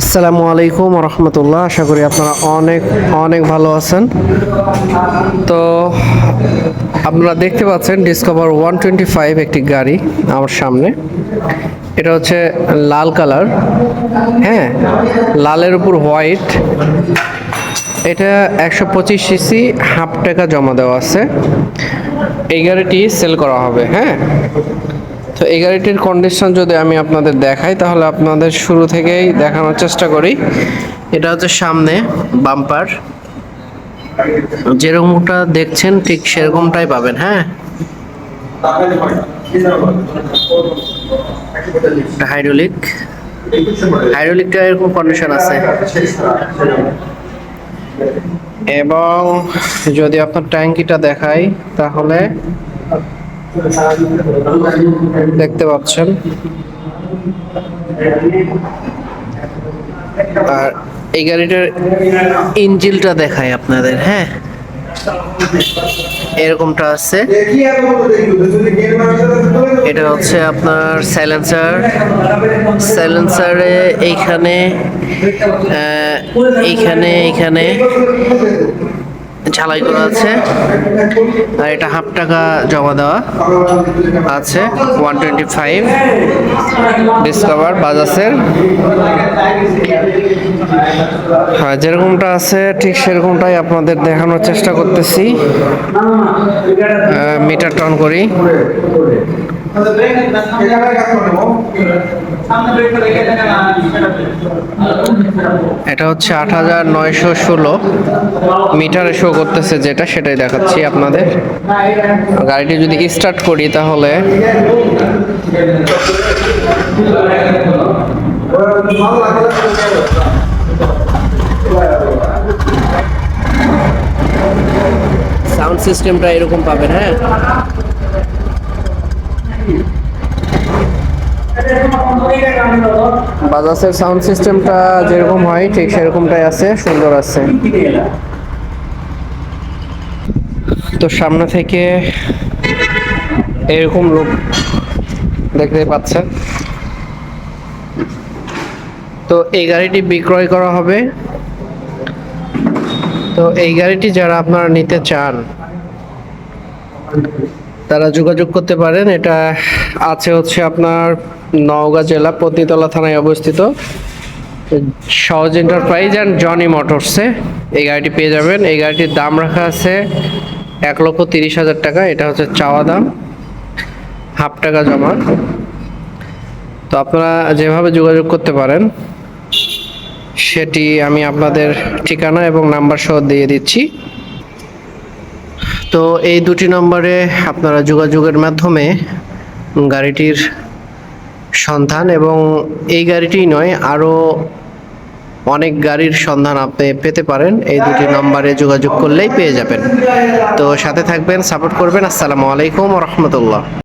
আসসালামু আলাইকুম রহমতুল্লাহ আশা করি আপনারা অনেক অনেক ভালো আছেন। তো আপনারা দেখতে পাচ্ছেন ডিসকভার ওয়ান টোয়েন্টি ফাইভ একটি গাড়ি আমার সামনে। এটা হচ্ছে লাল কালার। হ্যাঁ লালের উপর হোয়াইট। এটা একশো পঁচিশ সিসি হাফ টাকা জমা দেওয়া আছে। এই গাড়িটি সেল করা হবে হ্যাঁ। তো এই গাড়িটির কন্ডিশন যদি আমি আপনাদের দেখাই, তাহলে আপনাদের শুরু থেকেই দেখানোর চেষ্টা করি। এটা হচ্ছে সামনে বাম্পার যেরকমটা দেখছেন, ঠিক সেরকমটাই পাবেন হ্যাঁ? হাইড্রোলিক হাইড্রোলিকটা এরকম কন্ডিশন আছে। এবং যদি আপনার ট্যাঙ্কিটা দেখাই, তাহলে দেখতে পাচ্ছেন। আর এই গাড়িটার ইঞ্জিলটা দেখাই আপনাদের হ্যাঁ? এরকমটা আছে। এটা হচ্ছে আপনার সাইলেন্সার সাইলেন্সারে এইখানে এইখানে এইখানে ঝালাই করা আছে। আর এটা হাফ টাকা জমা দেওয়া আছে। ওয়ান টোয়েন্টি ফাইভ ডিসকভার বাজাজের। হ্যাঁ যেরকমটা আছে, ঠিক সেরকমটাই আপনাদের দেখানোর চেষ্টা করতেছি। মিটার টন করি। এটা হচ্ছে আট হাজার নয়শো ষোলো মিটারে শো করতেছে যেটা, সেটাই দেখাচ্ছি আপনাদের। গাড়িটি যদি স্টার্ট করি তাহলে সাউন্ড সিস্টেমটা এরকম পাবেন হ্যাঁ? বাজাজের সাউন্ড সিস্টেমটা যেরকম হয়, ঠিক সেরকমটাই আছে, সুন্দর আছে। তো সামনে থেকে এরকম লোক দেখতে পাচ্ছেন। তো এই গাড়িটি বিক্রয় করা হবে। তো এই গাড়িটি যারা আপনারা নিতে চান তারা যোগাযোগ করতে পারেন। এটা আছে হচ্ছে আপনার নওগাঁ জেলা পত্নীতলা থানায় অবস্থিত। সহজ এন্টারপ্রাইজ অ্যান্ড জনি মোটরসে এই গাড়িটি পেয়ে যাবেন। এই গাড়িটির দাম রাখা আছে এক লক্ষ তিরিশ হাজার টাকা। এটা হচ্ছে চাওয়া দাম, হাফ টাকা জমা। তো আপনারা যেভাবে যোগাযোগ করতে পারেন, সেটি আমি আপনাদের ঠিকানা এবং নাম্বার সহ দিয়ে দিচ্ছি। তো এই দুটি নম্বরে আপনারা যোগাযোগের মাধ্যমে গাড়িটির সন্ধান এবং এই গাড়িটি নয় আরও অনেক গাড়ির সন্ধান আপনি পেতে পারেন। এই দুটি নম্বরে যোগাযোগ করলেই পেয়ে যাবেন। তো সাথে থাকবেন, সাপোর্ট করবেন। আসসালামু আলাইকুম রহমতুল্লাহ।